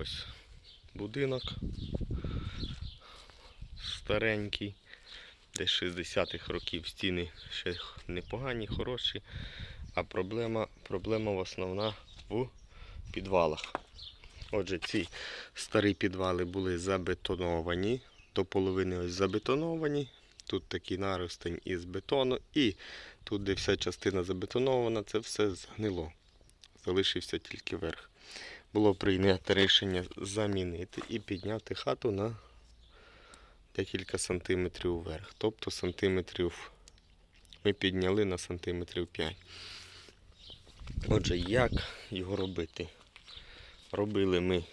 ось будинок старенький, десь 60-х років стіни ще непогані, хороші. А проблема, проблема в основна в підвалах. Отже, ці старі підвали були забетоновані, до половини ось забетоновані. Тут такий наростень із бетону, і тут, де вся частина забетонована, це все згнило. Залишився тільки верх. Було прийнято рішення замінити і підняти хату на декілька сантиметрів вверх. Тобто сантиметрів ми підняли на сантиметрів 5. Отже, як його робити? Робили ми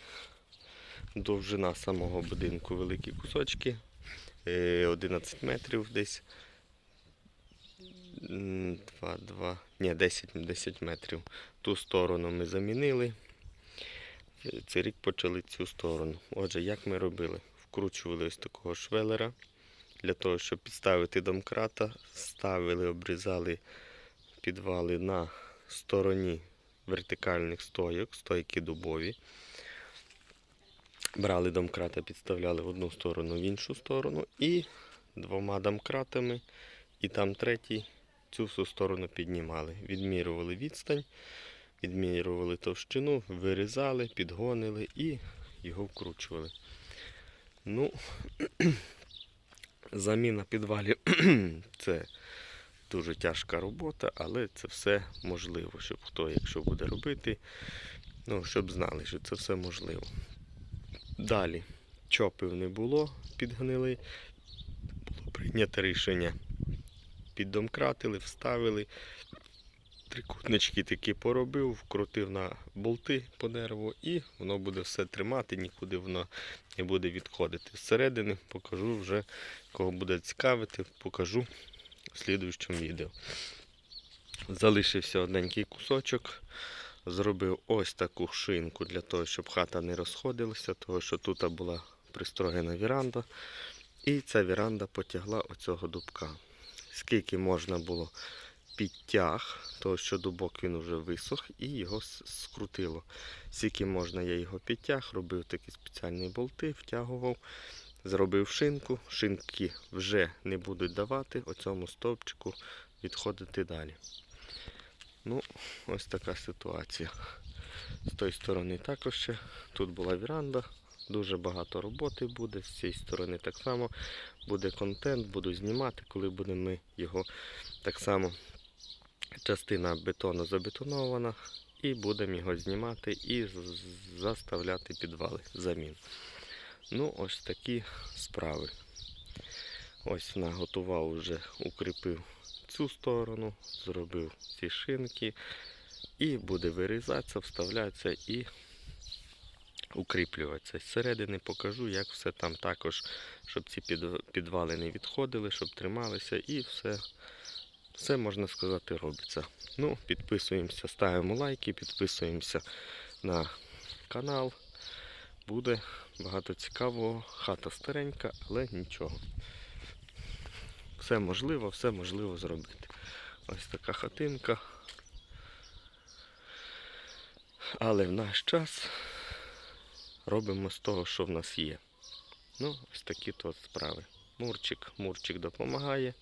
довжина самого будинку великі кусочки, е, 11 метрів десь. 2, 2, ні, 10, 10 метрів. Ту сторону ми замінили. Цей рік почали цю сторону. Отже, як ми робили? Вкручували ось такого швелера для того, щоб підставити домкрата, ставили, обрізали підвали на стороні вертикальних стойок, стойки дубові. Брали домкрата, підставляли в одну сторону, в іншу сторону і двома домкратами, і там третій цю всю сторону піднімали. Відмірювали відстань, відмірювали товщину, вирізали, підгонили і його вкручували. Ну, заміна підвалів це дуже тяжка робота, але це все можливо, щоб хто, якщо буде робити, ну, щоб знали, що це все можливо. Далі чопів не було, підгнили. Було прийнято рішення. Піддомкратили, вставили. Трикутнички такі поробив, вкрутив на болти по дереву і воно буде все тримати, нікуди воно не буде відходити. Зсередини покажу вже, кого буде цікавити, покажу в слідуючому відео. Залишився одненький кусочок. Зробив ось таку шинку для того, щоб хата не розходилася, тому що тут була пристроєна віранда. І ця віранда потягла оцього дубка. Скільки можна було підтяг, тому що дубок він вже висох і його скрутило. Скільки можна, я його підтяг, робив такі спеціальні болти, втягував, зробив шинку. Шинки вже не будуть давати оцьому стовпчику відходити далі. Ну, ось така ситуація. З тої сторони також ще. Тут була віранда, дуже багато роботи буде. З цієї сторони так само буде контент, буду знімати, коли будемо ми його так само. Частина бетону забетонована, і будемо його знімати і заставляти підвали замін. Ну, ось такі справи. Ось наготував вже, укріпив цю сторону, зробив ці шинки, і буде вирізатися, вставлятися і укріплюватися. Зсередини покажу, як все там також, щоб ці підвали не відходили, щоб трималися і все, все можна сказати, робиться. Ну, підписуємося, ставимо лайки, підписуємося на канал. Буде багато цікавого. Хата старенька, але нічого. Все можливо, все можливо зробити. Ось така хатинка. Але в наш час робимо з того, що в нас є. Ну, ось такі то справи. Мурчик, Мурчик допомагає,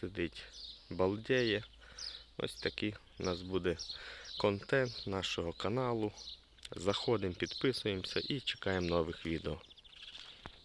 сидить, балдеє. Ось такий у нас буде контент нашого каналу. Заходимо, підписуємося і чекаємо нових відео.